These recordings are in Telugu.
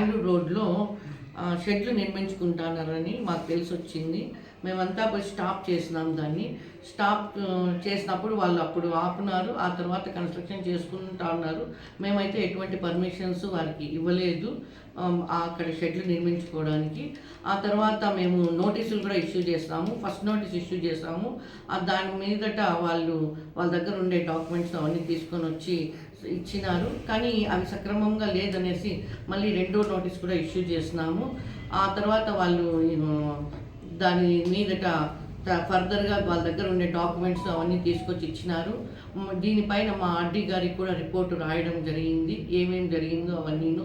బెంగళూరు రోడ్లో షెడ్లు నిర్మించుకుంటున్నారని మాకు తెలిసి వచ్చింది మేమంతా పోయి స్టాప్ చేసినాం దాన్ని. స్టాప్ చేసినప్పుడు వాళ్ళు అప్పుడు ఆపున్నారు. ఆ తర్వాత కన్స్ట్రక్షన్ చేసుకుంటా ఉన్నారు. మేమైతే ఎటువంటి పర్మిషన్స్ వారికి ఇవ్వలేదు అక్కడ షెడ్లు నిర్మించుకోవడానికి. ఆ తర్వాత మేము నోటీసులు కూడా ఇష్యూ చేస్తాము ఫస్ట్ నోటీస్ ఇష్యూ చేస్తాము దాని మీదట వాళ్ళు వాళ్ళ దగ్గర ఉండే డాక్యుమెంట్స్ అవన్నీ తీసుకొని వచ్చి ఇచ్చినారు. కానీ అవి సక్రమంగా లేదనేసి మళ్ళీ రెండో నోటీస్ కూడా ఇష్యూ చేసినాము ఆ తర్వాత వాళ్ళు దాని మీదట ఫర్దర్గా వాళ్ళ దగ్గర ఉండే డాక్యుమెంట్స్ అవన్నీ తీసుకొచ్చి ఇచ్చినారు. దీనిపైన మా ఆర్డీ గారికి కూడా రిపోర్టు రాయడం జరిగింది. ఏమేమి జరిగిందో అవన్నీను.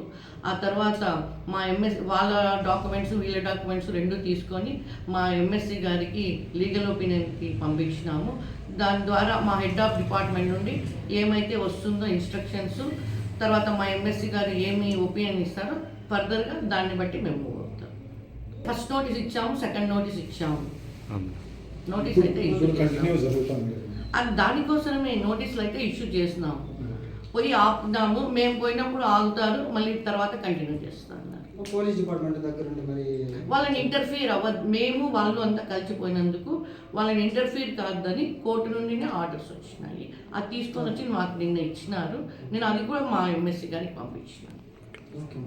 ఆ తర్వాత మా ఎంఎస్ వాళ్ళ డాక్యుమెంట్స్ వీళ్ళ డాక్యుమెంట్స్ రెండు తీసుకొని మా ఎంఎస్సి గారికి లీగల్ ఒపీనియన్కి పంపించినాము. దాని ద్వారా మా హెడ్ ఆఫ్ డిపార్ట్మెంట్ నుండి ఏమైతే వస్తుందో ఇన్స్ట్రక్షన్స్ తర్వాత మా ఎంఎస్సి గారు ఏమి ఒపీనియన్ ఇస్తారో ఫర్దర్గా దాన్ని బట్టి మేము move అవుతాం. ఫస్ట్ నోటీస్ ఇచ్చాము సెకండ్ నోటీస్ ఇచ్చాము. నోటీస్ అయితే ఇష్యూ అది దానికోసమే నోటీసులు అయితే ఇష్యూ చేసినాము పోయి ఆపుదాము మేము పోయినప్పుడు ఆగుతారు మళ్ళీ తర్వాత కంటిన్యూ చేస్తాను పోలీస్ డిపార్ట్మెంట్ దగ్గర మరి వాళ్ళని ఇంటర్ఫియర్ అవ్వదు మేము వాళ్ళు అంతా కలిసిపోయినందుకు వాళ్ళని ఇంటర్ఫియర్ కాదని కోర్టు నుండినే ఆర్డర్స్ వచ్చినాయి. అది తీసుకొని వచ్చి మాకు నిన్న ఇచ్చినారు. నేను అది కూడా మా ఎంఎస్సి గారికి పంపించినాను. ఓకే